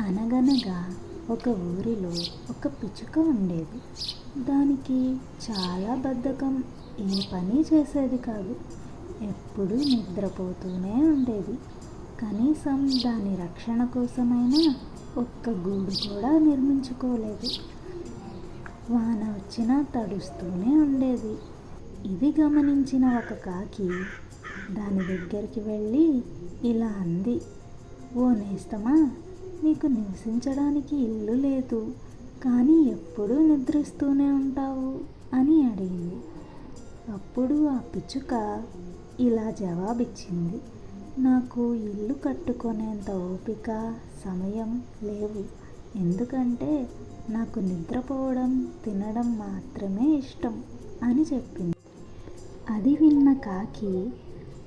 అనగనగా ఒక ఊరిలో ఒక పిచ్చుక ఉండేది. దానికి చాలా బద్ధకం. ఏ పని చేసేది కాదు. ఎప్పుడూ నిద్రపోతూనే ఉండేది. కనీసం దాని రక్షణ కోసమైనా ఒక్క గూడు కూడా నిర్మించుకోలేదు. వాన వచ్చినా తడుస్తూనే ఉండేది. ఇది గమనించిన ఒక కాకి దాని దగ్గరికి వెళ్ళి ఇలా అంది ఓ నేస్తమా నీకు నివసించడానికి ఇల్లు లేదు కానీ ఎప్పుడూ నిద్రిస్తూనే ఉంటావు అని అడిగింది. అప్పుడు ఆ పిచ్చుక ఇలా జవాబిచ్చింది. నాకు ఇల్లు కట్టుకునేంత ఓపిక సమయం లేవు. ఎందుకంటే నాకు నిద్రపోవడం తినడం మాత్రమే ఇష్టం అని చెప్పింది. అది విన్న కాకి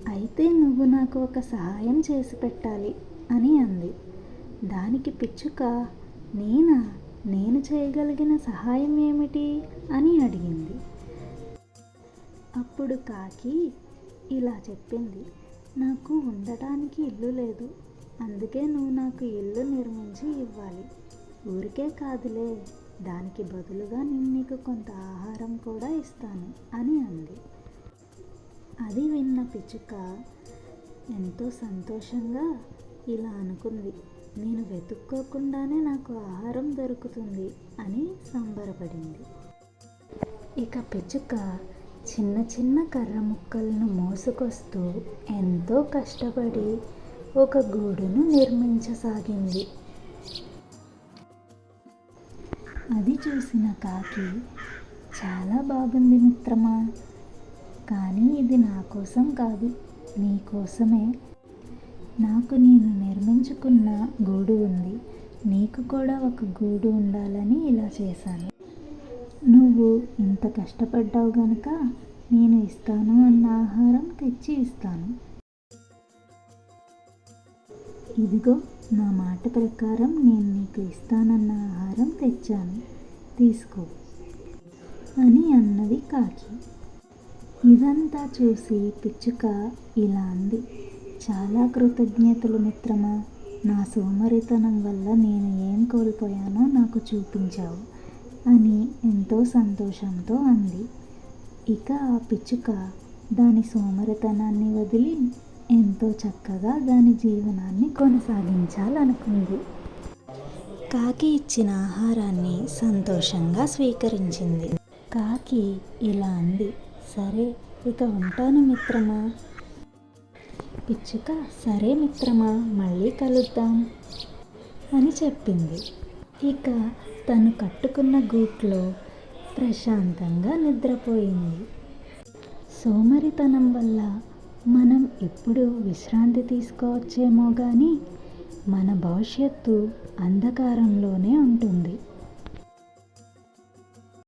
అయితే నువ్వు నాకు ఒక సహాయం చేసి పెట్టాలి అని అంది. దానికి పిచ్చుక నేనా? నేను చేయగలిగిన సహాయం ఏమిటి? అని అడిగింది. అప్పుడు కాకి ఇలా చెప్పింది. నాకు ఉండటానికి ఇల్లు లేదు. అందుకే నువ్వు నాకు ఇల్లు నిర్మించి ఇవ్వాలి. ఊరికే కాదులే. దానికి బదులుగా నేను నీకు కొంత ఆహారం కూడా ఇస్తాను అని అంది. అది విన్న పిచ్చుక ఎంతో సంతోషంగా ఇలా అనుకుంది. నేను వెతుక్కోకుండానే నాకు ఆహారం దొరుకుతుంది అని సంబరపడింది. ఇక పిచ్చుక చిన్న చిన్న కర్ర ముక్కలను మోసుకొస్తూ ఎంతో కష్టపడి ఒక గూడును నిర్మించసాగింది. అది చూసిన కాకి చాలా బాగుంది మిత్రమా కానీ ఇది నా కోసం కాదు నీ కోసమే నాకు నేను నిర్మించుకున్న గూడు ఉంది. నీకు కూడా ఒక గూడు ఉండాలని ఇలా చేశాను. నువ్వు ఇంత కష్టపడ్డావు గనక నేను ఇస్తాను అన్న ఆహారం తెచ్చి ఇస్తాను. ఇదిగో నా మాట ప్రకారం నేను నీకు ఇస్తానన్న ఆహారం తెచ్చాను. తీసుకో అని అన్నది కాకి. ఇదంతా చూసి పిచ్చుక ఇలా అంది. చాలా కృతజ్ఞతలు మిత్రమా? నా సోమరితనం వల్ల నేను ఏం కోల్పోయానో నాకు చూపించావు అని ఎంతో సంతోషంతో అంది. ఇక ఆ పిచ్చుక దాని సోమరితనాన్ని వదిలి ఎంతో చక్కగా దాని జీవనాన్ని కొనసాగించాలనుకుంది. కాకి ఇచ్చిన ఆహారాన్ని సంతోషంగా స్వీకరించింది. కాకి ఇలా అంది. సరే ఇక ఉంటాను మిత్రమా? పిచ్చుక సరే మిత్రమా మళ్ళీ కలుద్దాం అని చెప్పింది. ఇక తను కట్టుకున్న గూట్లో ప్రశాంతంగా నిద్రపోయింది. సోమరితనం వల్ల మనం ఎప్పుడు విశ్రాంతి తీసుకోవచ్చేమో కానీ మన భవిష్యత్తు అంధకారంలోనే ఉంటుంది.